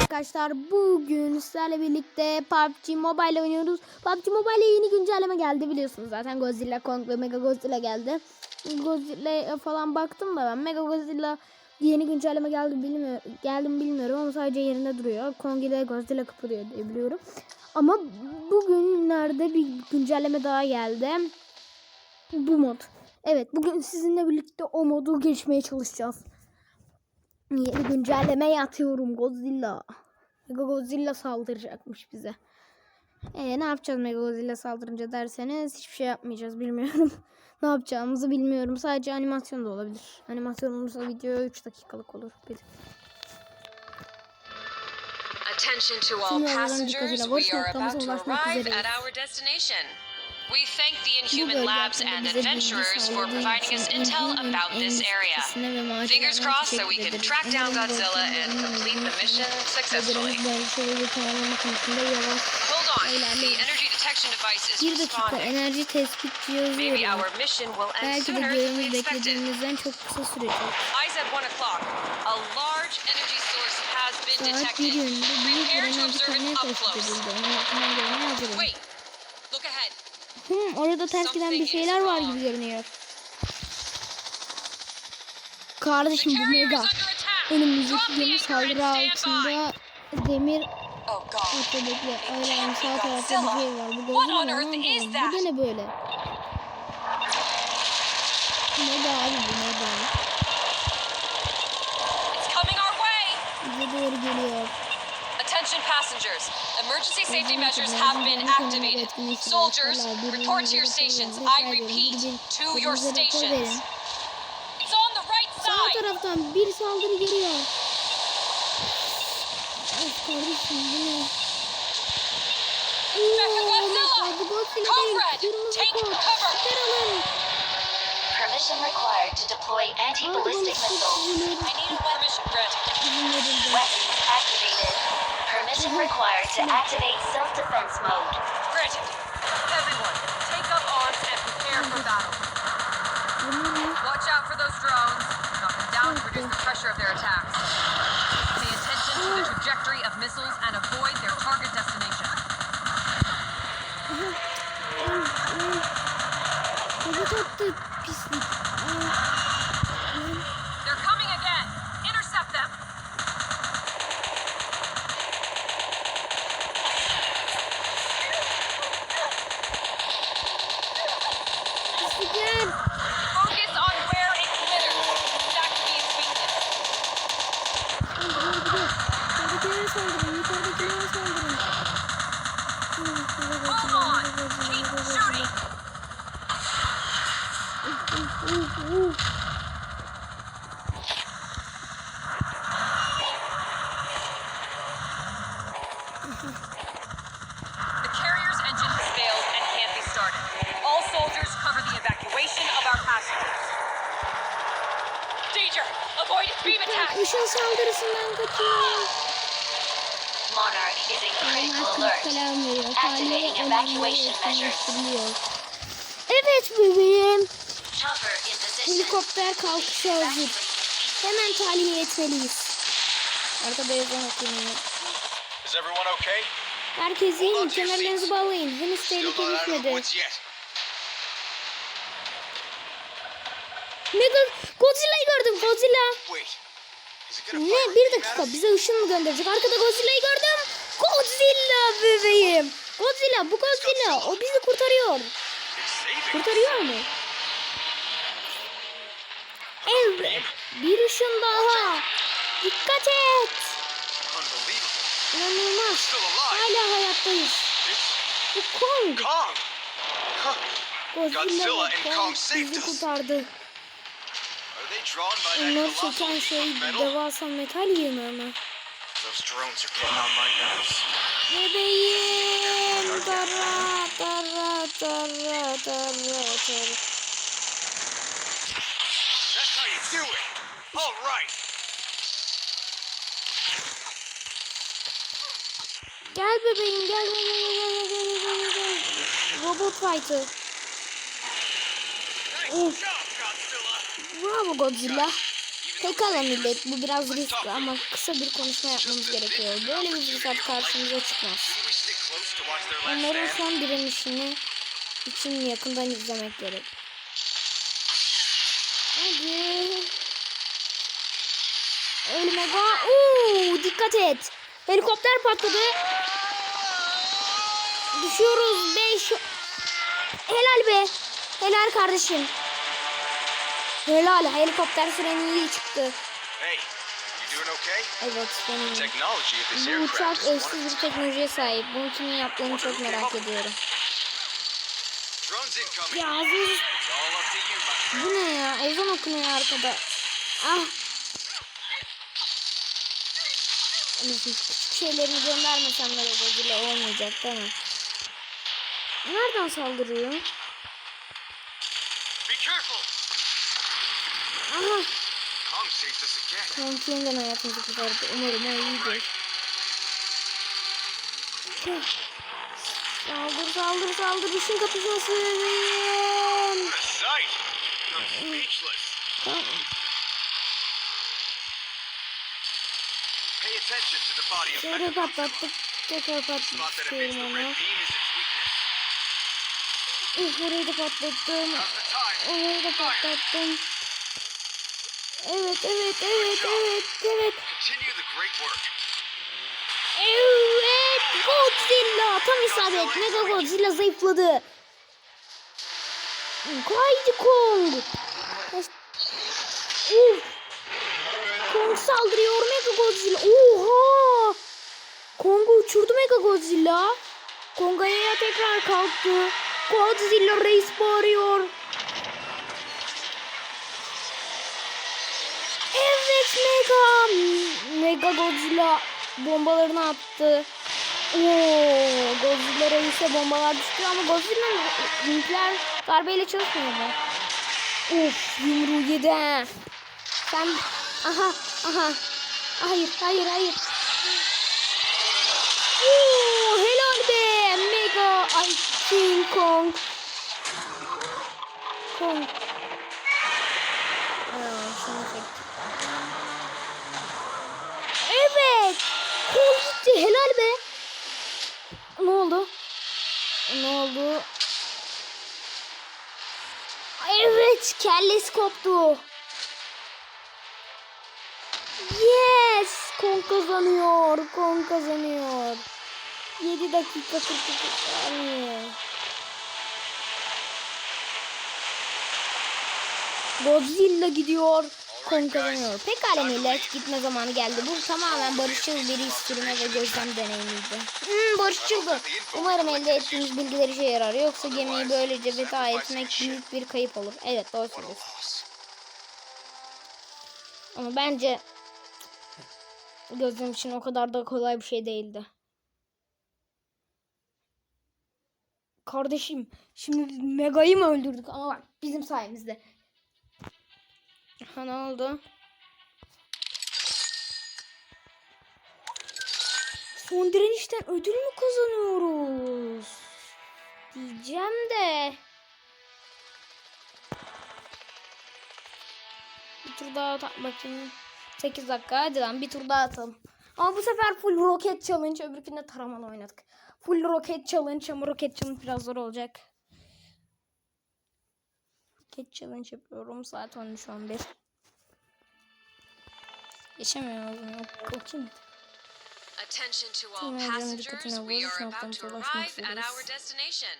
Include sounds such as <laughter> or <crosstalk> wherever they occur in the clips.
Arkadaşlar bugün sizlerle birlikte PUBG Mobile oynuyoruz. PUBG Mobile'e yeni güncelleme geldi biliyorsunuz zaten Godzilla Kong ve Mega Godzilla geldi. Godzilla'ya falan baktım da ben Mega Godzilla yeni güncelleme geldi bilmiyorum geldim bilmiyorum ama sadece yerinde duruyor. Kong ile Godzilla kıpırıyor diye biliyorum. Ama bugünlerde bir güncelleme daha geldi. Bu mod. Evet bugün sizinle birlikte o modu geçmeye çalışacağız. Yeni güncellemeye atıyorum Godzilla. Mega Godzilla saldıracakmış bize. Ee, ne yapacağız Mega Godzilla saldırınca derseniz hiçbir şey yapmayacağız bilmiyorum. <laughs> ne yapacağımızı bilmiyorum. Sadece animasyon da olabilir. Animasyon olursa video 3 dakikalık olur. Bir. Attention to all passengers, we are about to arrive at our destination. We thank the Inhuman Labs and adventurers for providing us intel about this area. Fingers crossed that we can track down Godzilla and complete the mission successfully. Hold on, the energy detection device is responding. Maybe our mission will end sooner than we expected. Eyes at 1 o'clock. A large energy source has been detected. Prepare to observe it up close. Wait! Hmm, orada ters giden bir şeyler var gibi görünüyor. Kardeşim bu mega. Önümüzdeki gemi saldırı altında demir ortadaki ayran sağ tarafta bir şey var. Bu gözüm Bu da ne böyle? Mega abi bu mega. Bize doğru geliyor. Passengers. Emergency safety measures have been activated. Soldiers, report to your stations. I repeat, to your stations. It's on the right Sağ side. taraftan bir saldırı geliyor. Of kardeşim bu ne? Mecha Oo, Godzilla! Mecha, Bu Godzilla Code değil. Red, Kırmızı take cover. Permission required to deploy anti-ballistic missiles. I need a permission granted. Weapons activated. Permission required to activate self-defense mode. Granted. Everyone, take up arms and prepare for battle. Watch out for those drones. Knock them down to reduce the pressure of their attacks. Pay attention to the trajectory of missiles and avoid their target destination. Işın saldırısından kaçıyor. Artık selam veriyor. Haliyle önemli yakınlaştırılıyor. Evet bebeğim. Helikopter kalkışa hazır. Hemen talimi etmeliyiz. Arka beyazdan atlayın. Herkes iyi mi? Kemerlerinizi bağlayın. Henüz tehlike bitmedi. Mega Godzilla'yı gördüm Godzilla. Wait. Ne? Bir dakika. Bize ışın mı gönderecek? Arkada Godzilla'yı gördüm. Godzilla bebeğim. Godzilla. Bu Godzilla. O bizi kurtarıyor. Kurtarıyor mu? Evet. Bir ışın daha. Dikkat et. İnanılmaz. Hala hayattayız. Bu Kong. Godzilla ve Kong bizi kurtardı. Onlar çeken şey devasa metal yığını ama. Bebeğim dara dara dara dara dara. All right. Gel bebeğim gel gel gel gel gel gel gel. Robot fighter. Oh. Bravo Godzilla. Pekala millet bu biraz riskli ama kısa bir konuşma yapmamız gerekiyor. Böyle bir fırsat karşımıza çıkmaz. Onların son direnişini için yakından izlemek gerek. Hadi. Ölme ga. Oo, dikkat et. Helikopter patladı. Düşüyoruz 5. Helal be. Helal kardeşim. Helal. Helikopter freni iyi çıktı. Hey, okay? Evet benim. Bu uçak eşsiz bir teknolojiye sahip. Bunu kimin yaptığını çok merak ediyorum. Ya Aziz bu ne ya? Ezan okunuyor arkada. Ah. Küçük şeylerini göndermesem de bile olmayacak değil mi? Nereden saldırıyor? Be careful. Aha. Kong yeniden hayatımızı kurtardı. Umarım o iyidir. Saldır saldır saldır. Işın kapışması. What a sight. I'm speechless. Tamam. Şöyle patlattık. Tekrar the onu. orayı da patlattım. Orayı da patlattım. Evet, evet, evet, evet, evet. Evet, Godzilla. Tam isabet. Mega Godzilla zayıfladı. Haydi Kong. Uf. Kong saldırıyor Mega Godzilla. Oha. Kong'u uçurdu Mega Godzilla. Kong ayağa tekrar kalktı. Godzilla reis bağırıyor. Evet Mega. Mega Godzilla bombalarını attı. Oo, Godzilla reise bombalar düştü ama Godzilla nükleer darbeyle çalışmıyor mu? Of yumruğu yedi. Sen aha aha. Hayır hayır hayır. Oo, helal be Mega ay King Kong. Kong. Aa, şunu çektim. Evet. Kol gitti. Helal be. Ne oldu? Ne oldu? Evet. Kellesi koptu. Yes. Kong kazanıyor. Kong kazanıyor. 7 dakika 42 saniye. Godzilla gidiyor. Kazanıyor. Pekala millet gitme zamanı geldi. Bu tamamen barışçıl bir istirme ve gözlem deneyimiydi. Hmm, barışçıldı. Umarım elde ettiğimiz bilgiler işe yarar. Yoksa gemiyi böylece veda etmek büyük bir kayıp olur. Evet doğru söylüyorsun. Ama bence gözlem için o kadar da kolay bir şey değildi. Kardeşim şimdi Mega'yı mı öldürdük ama bak bizim sayemizde. Ha ne oldu? Son direnişten ödül mü kazanıyoruz? Diyeceğim de. Bir tur daha at bakayım. 8 dakika hadi lan bir tur daha atalım. Ama bu sefer full roket challenge öbürkünde taramalı oynadık. Full roket challenge ama roket challenge biraz zor olacak. Roket challenge yapıyorum saat 13.11. Geçemiyorum. O, o kim? Attention to all passengers, we are about to arrive at our destination.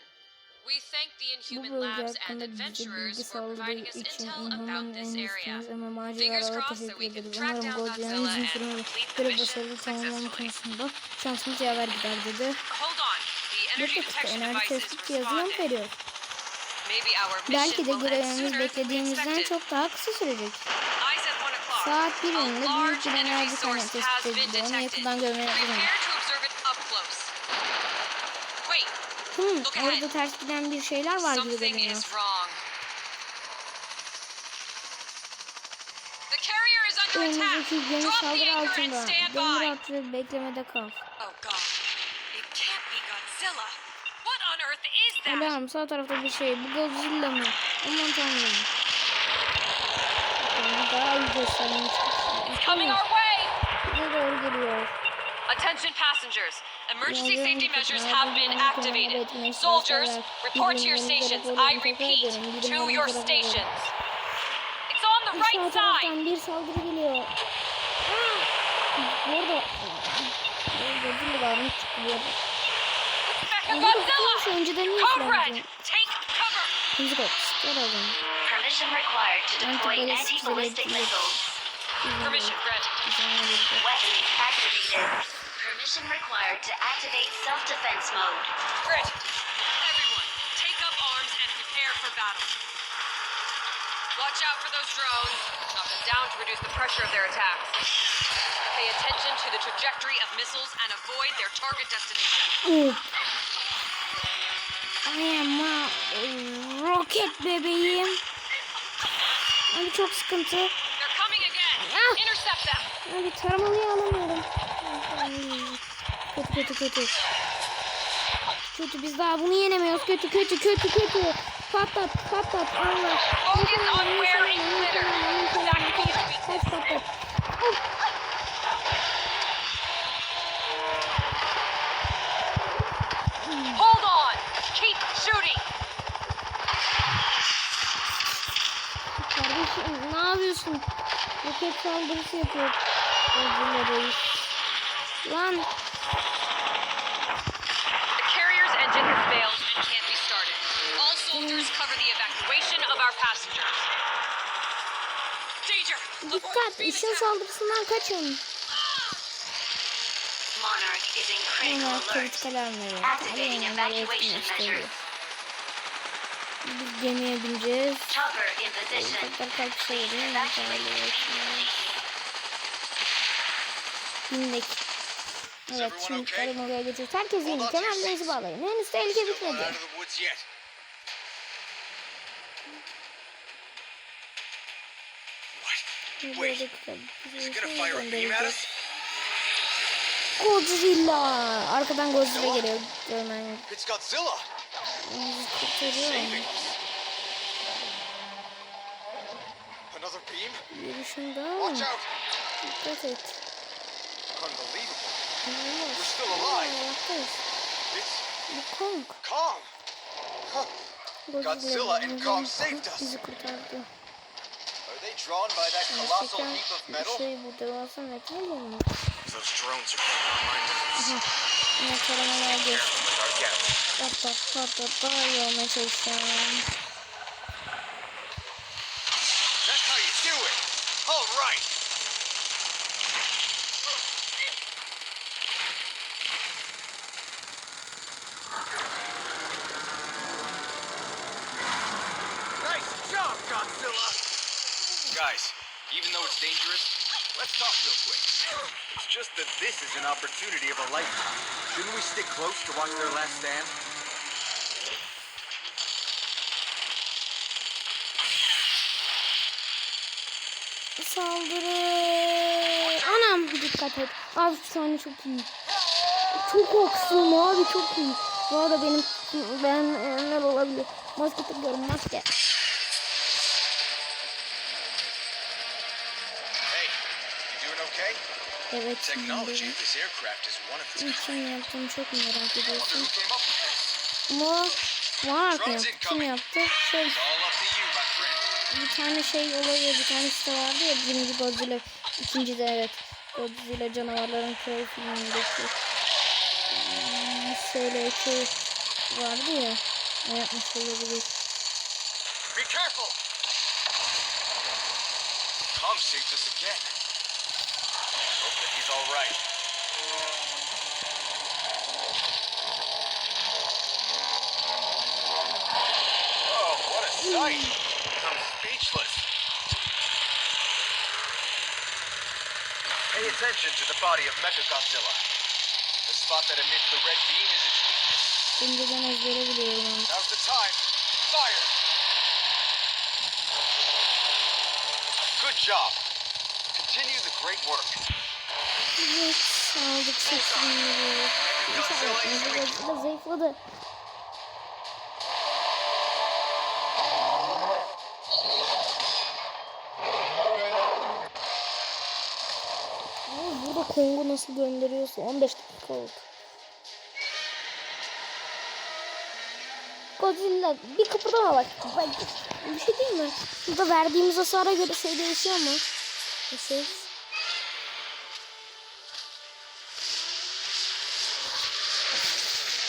We thank the Inhuman Labs and adventurers for providing us intel about this area. Fingers crossed that we can track down Godzilla and complete the mission successfully. şansımız yaver gider dedi. Hold on, the energy detection enerji device Belki de görevimiz beklediğimizden çok daha kısa sürecek. Saat bir A yönünde büyük bir enerji kaynağı tespit edildi. Onu yakından görmeye. Wait, Hmm, orada ters giden bir şeyler var gibi görünüyor. Önümüzdeki gemi saldırı altında. Demir at ve beklemede kal. Oh god. It can't be Alarm sağ tarafta bir şey. Bu Godzilla mı? Aman tanrım daha iyi göstermeye Coming our way! Ne doğru geliyor. Attention passengers. Emergency safety measures have been activated. Soldiers, report to your stations. I repeat, to your stations. It's on the right side. bir saldırı geliyor. Bu arada Godzilla varmış çıktı bu arada. Mechagodzilla! Şu önceden niye Code Red, take cover! İkinci kod. Gel o. Permission required to deploy Anti-ballistic anti-ballistic missiles. Permission granted. Weapon activated. Permission required to activate self-defense mode. Grid, everyone, take up arms and prepare for battle. Watch out for those drones. Knock them down to reduce the pressure of their attacks. Pay attention to the trajectory of missiles and avoid their target destination. Oh. I am a roket bebeğim. Abi çok sıkıntı. Ah! Abi taramalıyı alamıyorum. Kötü kötü kötü. Kötü biz daha bunu yenemiyoruz. Kötü kötü kötü kötü. Patlat patlat Allah. Focus on. Kaç patlat. Of. Kardeşim? Roket saldırısı yapıyor. Godzilla reis. Lan The carrier's engine has failed and can't be started. All soldiers cover the evacuation of our passengers. Danger! Dikkat ışın saldırısından kaçın. Monarch is in critical alert. Activating evacuation measures. Biz gemiye bineceğiz. Tekrar kalkışa gidelim. Bindik. Evet şimdi karım oraya geçiyoruz. Herkes your Kemerlerinizi bağlayın. Henüz tehlike bitmedi. us? Godzilla. Arkadan Godzilla geliyor. Görmen It's Godzilla! Bizi kurtarıyor. Saving us. Another beam? Yürüyüşünde. Watch out! Dikkat et. Unbelievable. İnanılmaz. We're still alive. Ayaktayız. It's Bu Kong. Kong! Huh. Godzilla and bizi- Kong saved us. Bizi kurtardı. Are they drawn by that colossal Gerçekten heap of bir metal? şey bu devasa metal mi? Those drones are putting online defense. Yine taramalar geç. Careful with çalışacağım. That's how you do it! All right! Nice job, Godzilla! Guys, even though it's dangerous, let's talk real quick. It's just that this is an opportunity of a lifetime. Shouldn't we stick close to watch their last stand? Saldırı. Anam dikkat et. Abi şu sahne çok iyi. Çok oksun abi çok iyi. Bu arada benim beğenmeyenler olabilir. Maske takıyorum maske. Evet şimdi için yaptığımı çok merak ediyorsun. Ama yaptı? Kim yaptı? Şey bir tane şey olayı bir tane site vardı ya birinci Godzilla ikinci de evet Godzilla canavarların köy filmindeki hmm, SLK vardı ya ne yapmış olabilir Be careful! Kong saved us again. Hope that he's all right. Oh, what a sight! Speechless. Pay attention to the body of Mechagodzilla. The spot that emits the red beam is its weakness. ezbere biliyorum. Now's the time. Fire! Good job. Continue the great work. Evet aldık sesini Godzilla zayıfladı Kong'u nasıl gönderiyorsa 15 dakika oldu. Godzilla bir kıpırdama bak. bak. Bir şey değil mi? Burada verdiğimiz hasara göre şey değişiyor mu? Bir şey.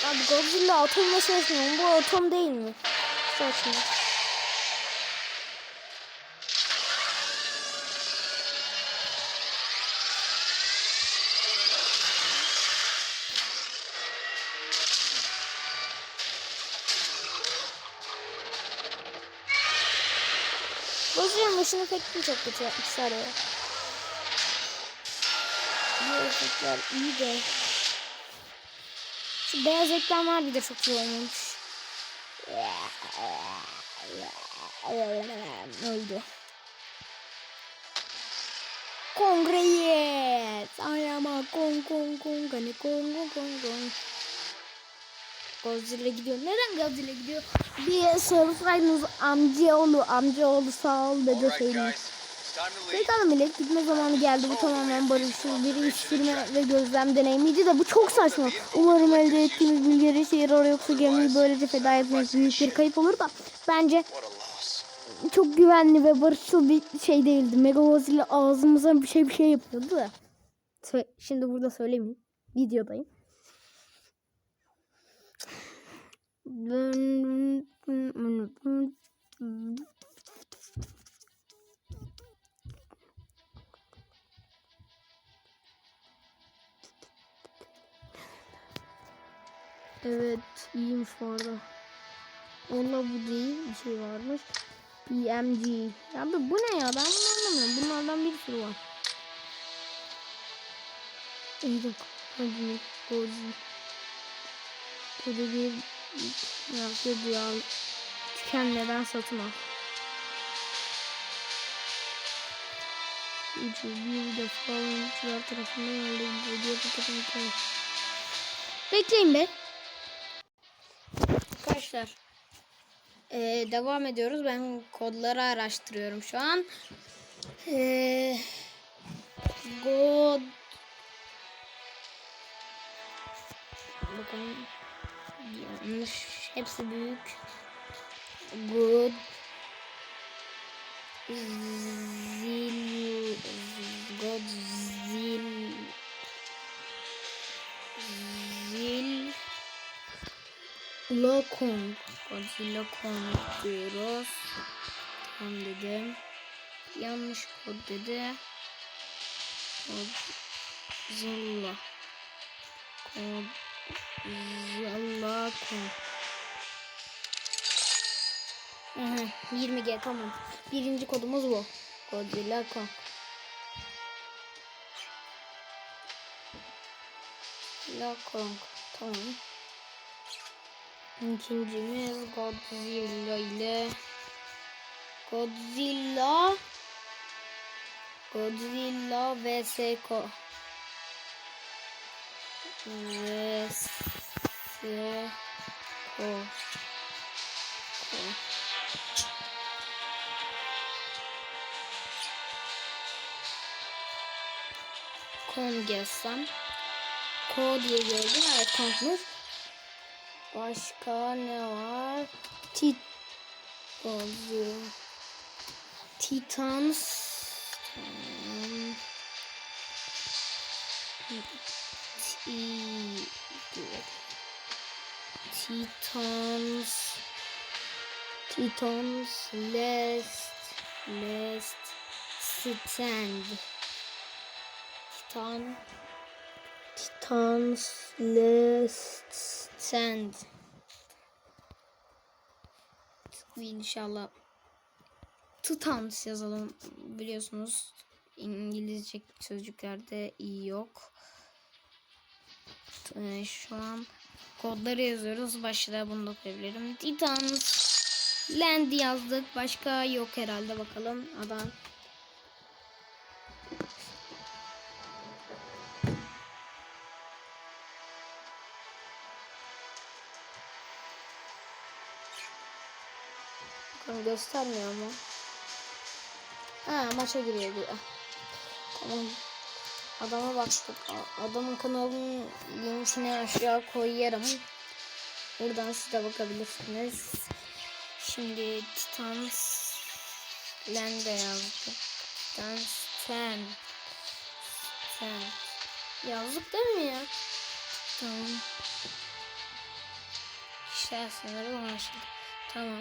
Abi Godzilla atomla savaşmıyor. Bu atom değil mi? Saçma. Işın efektini çok kötü yapmışlar ya. Bu efektler iyi de. Şu beyaz ekranlar bir de çok iyi olmamış. Öldü. Kongres. Ayama kong kong kong hani kong kong kong kong. Godzilla gidiyor. Neden Godzilla gidiyor? Bir sorsaydınız amcaoğlu, amcaoğlu sağ ol dedi söyleyeyim. Pekala millet gitme zamanı geldi. Bu tamamen barışçıl bir iştirme ve gözlem deneyimiydi de bu çok saçma. Umarım elde ettiğimiz bilgiler işe yarar yoksa gemiyi böylece feda etmek büyük bir kayıp olur da bence çok güvenli ve barışçıl bir şey değildi. Mega Godzilla ağzımıza bir şey bir şey yapıyordu da. Şimdi burada söylemeyeyim. Videodayım. Evet iyiymiş bu arada. Onunla bu değil bir şey varmış. BMG. Ya bu, ne ya ben bunu anlamıyorum. Bunlardan bir sürü var. İyilik. Hadi. Gozi. Böyle bir ya. Tükenmeden satın al. Üçü bir defa oyuncular tarafından edildiği bir takım Bekleyin be. Arkadaşlar. Ee, devam ediyoruz. Ben kodları araştırıyorum şu an. Ee, God Bakın yanlış. Hepsi büyük. Good Zil Godzilla Zil Lokong Godzilla Kong diyoruz. Tamam dedim. Yanlış kod dedi. Godzilla Godzilla Kong Aha, 20G tamam. Birinci kodumuz bu. Godzilla Kong. Godzilla Kong. Tamam. İkincimiz Godzilla ile Godzilla Godzilla vs Ko vs Ko Ko Kong yazsam Ko diye gördüm. Evet Kong'muş. Başka ne var? Tit Gozu Titans Hmm. Ti Titans. Titans Last Last Stand. Titan. Titans Last Stand. İnşallah Titans yazalım. Biliyorsunuz İngilizce sözcüklerde iyi yok. Ee, şu an kodları yazıyoruz. Başlığa bunu da koyabilirim. Titans Land yazdık. Başka yok herhalde bakalım. Adam Bakalım göstermiyor mu? Ha maça giriyor. Tamam. Adama baktık. Adamın kanalının linkini aşağı koyarım. Buradan siz de bakabilirsiniz. Şimdi Titans Lende yazdık. Titans Ten. Ten. Yazdık değil mi ya? Tamam. Kişisel sınırı ulaşıldı. Tamam.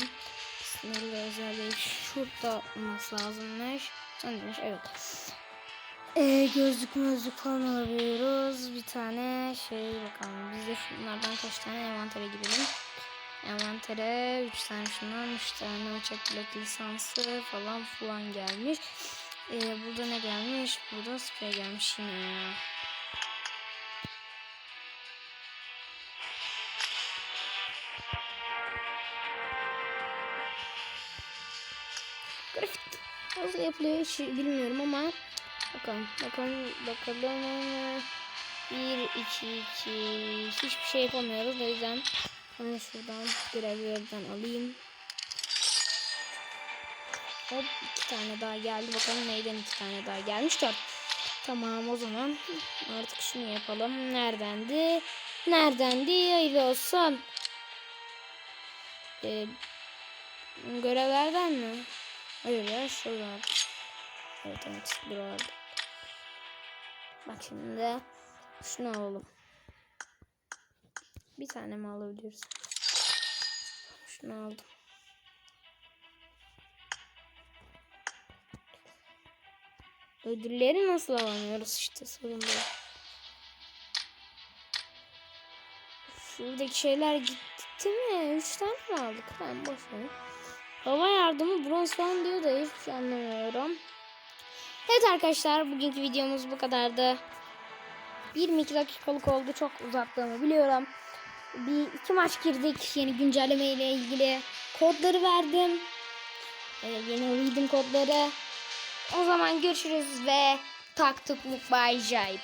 Sınırlı özelliği şurada olması lazımmış. Sanırım evet. Ee, gözlük gözlük falan alıyoruz. Bir tane şey bakalım. Biz de şunlardan kaç tane envantere girelim. Envantere 3 tane şundan 3 tane uçak pilot lisansı falan falan gelmiş. Ee, burada ne gelmiş? Burada sprey gelmiş yine ya. Grafik nasıl yapılıyor hiç bilmiyorum ama bakalım bakalım bakalım. Bir iki iki. Hiçbir şey yapamıyoruz o yüzden ben şuradan görevlerden alayım. Hop iki tane daha geldi. Bakalım neyden iki tane daha gelmiş? Dört. Tamam o zaman artık şunu yapalım. Neredendi? Neredendi? Hayırlı olsun. Ee, görevlerden mi? Hayır ya şuradan. Evet evet buralarda. Bak şimdi şunu alalım. Bir tane mi alabiliriz? Şunu aldım. Ödülleri nasıl alamıyoruz işte sorun bu. Şuradaki şeyler gitti mi? Üç tane mi aldık? Ben boş ver. Hava yardımı bronz falan diyor da hiçbir şey anlamıyorum. Evet arkadaşlar bugünkü videomuz bu kadardı. 22 dakikalık oldu. Çok uzattığımı biliyorum. Bir iki maç girdik. Yeni güncelleme ile ilgili kodları verdim. Ee, yeni reading kodları. O zaman görüşürüz ve taktık Bay Jay.